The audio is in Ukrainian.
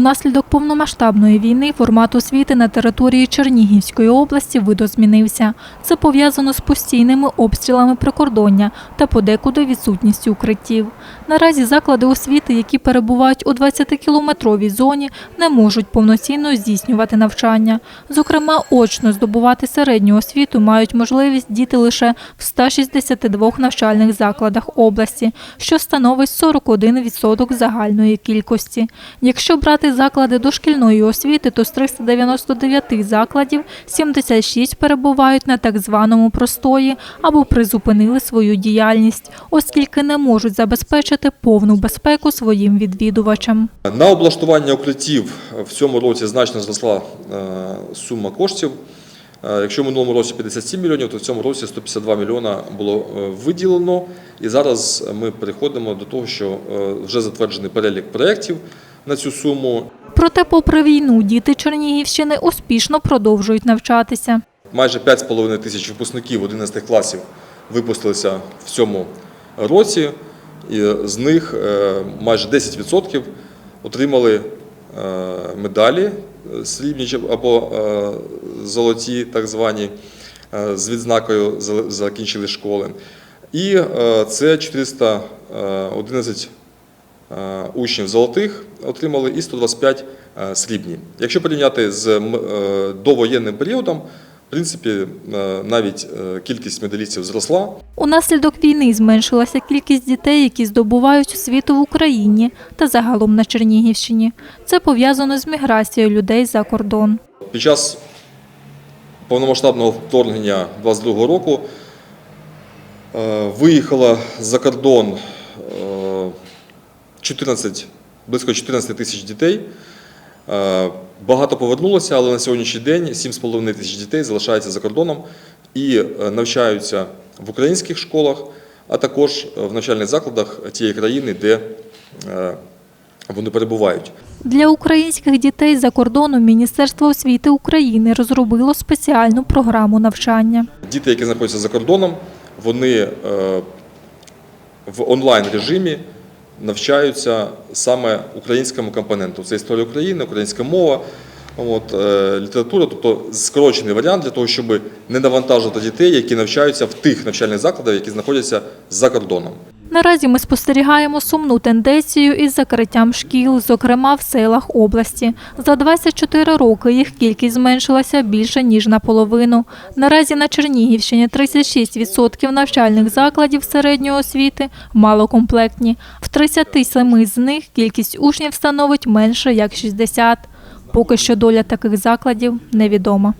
Унаслідок повномасштабної війни формат освіти на території Чернігівської області видозмінився. Це пов'язано з постійними обстрілами прикордоння та подекуди відсутністю укриттів. Наразі заклади освіти, які перебувають у 20-кілометровій зоні, не можуть повноцінно здійснювати навчання. Зокрема, очно здобувати середню освіту мають можливість діти лише в 162 навчальних закладах області, що становить 41% загальної кількості. Якщо брати заклади дошкільної освіти, то з 399 закладів 76 перебувають на так званому простої або призупинили свою діяльність, оскільки не можуть забезпечити повну безпеку своїм відвідувачам. На облаштування укриттів в цьому році значно зросла е, сума коштів. Е, Якщо в минулому році 57 мільйонів, то в цьому році 152 мільйона було е, виділено. І зараз ми переходимо до того, що вже затверджений перелік проєктів на цю суму. Проте, попри війну, діти Чернігівщини успішно продовжують навчатися. Майже 5,5 тисяч випускників 11 класів випустилися в цьому році, і з них е, майже 10% отримали е, медалі е, срібні або золоті, так звані, з відзнакою закінчили школи. І це 411 е, учнів золотих отримали і 125 е, срібні. Якщо порівняти з е, довоєнним періодом, в принципі, е, навіть е, кількість медалістів зросла. Унаслідок війни зменшилася кількість дітей, які здобувають освіту в Україні та загалом на Чернігівщині. Це пов'язано з міграцією людей за кордон. Під час повномасштабного вторгнення 22 року е, виїхало за кордон е, 14, близько 14 тисяч дітей. Е, Багато повернулося, але на сьогоднішній день 7,5 тисяч дітей залишаються за кордоном і е, навчаються в українських школах, а також в навчальних закладах тієї країни, де е, вони перебувають. Для українських дітей за кордоном Міністерство освіти України розробило спеціальну програму навчання. Діти, які знаходяться за кордоном, вони е, в онлайн режимі навчаються саме українському компоненту. Це історія України, українська мова, от, е, література, тобто скорочений варіант для того, щоб не навантажувати дітей, які навчаються в тих навчальних закладах, які знаходяться за кордоном. Наразі ми спостерігаємо сумну тенденцію із закриттям шкіл, зокрема в селах області. За 24 роки їх кількість зменшилася більше ніж наполовину. Наразі на Чернігівщині 36% навчальних закладів середньої освіти малокомплектні. В 37 з них кількість учнів становить менше як 60. Поки що доля таких закладів невідома.